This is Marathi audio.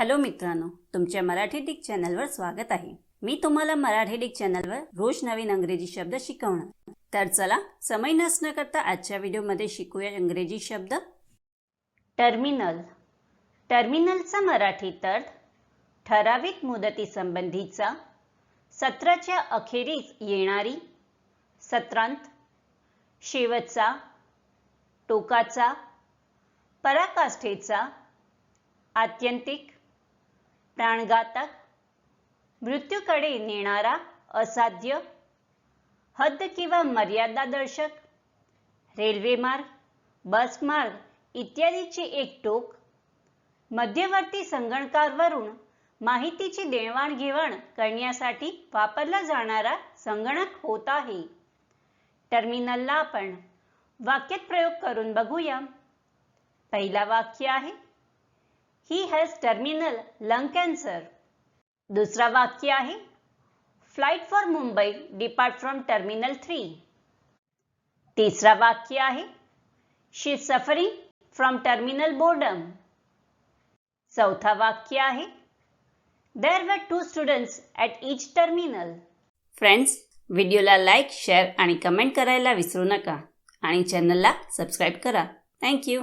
हॅलो मित्रांनो तुमच्या मराठी डिक चॅनलवर स्वागत आहे. मी तुम्हाला मराठी डिक चॅनलवर रोज नवीन अंग्रेजी शब्द शिकवणार. तर चला समय नसणं करता आजच्या व्हिडिओमध्ये शिकूया इंग्रजी शब्द. टर्मिनल. टर्मिनलचा मराठीत अर्थ ठराविक मुदतीसंबंधीचा सत्राच्या अखेरीस येणारी सत्रांत शेवटचा टोकाचा पराकाष्ठेचा आत्यंतिक प्राणघातक मृत्यूकडे नेणारा असाध्य हद्द किंवा मर्यादादर्शक रेल्वेमार्ग बसमार्ग इत्यादीचे एक टोक मध्यवर्ती संगणकावरून माहितीची देवाणघेवाण करण्यासाठी वापरला जाणारा संगणक होत आहे. टर्मिनलला आपण वाक्यात प्रयोग करून बघूया. पहिला वाक्य आहे he has terminal lung cancer दुसरा वाक्य आहे flight for Mumbai depart from terminal three तिसरा वाक्य आहे she suffering from terminal boredom चौथा वाक्य आहे there were two students at each terminal friends व्हिडिओला लाईक शेअर आणि कमेंट करायला विसरू नका आणि चॅनलला सबस्क्राईब करा. थँक्यू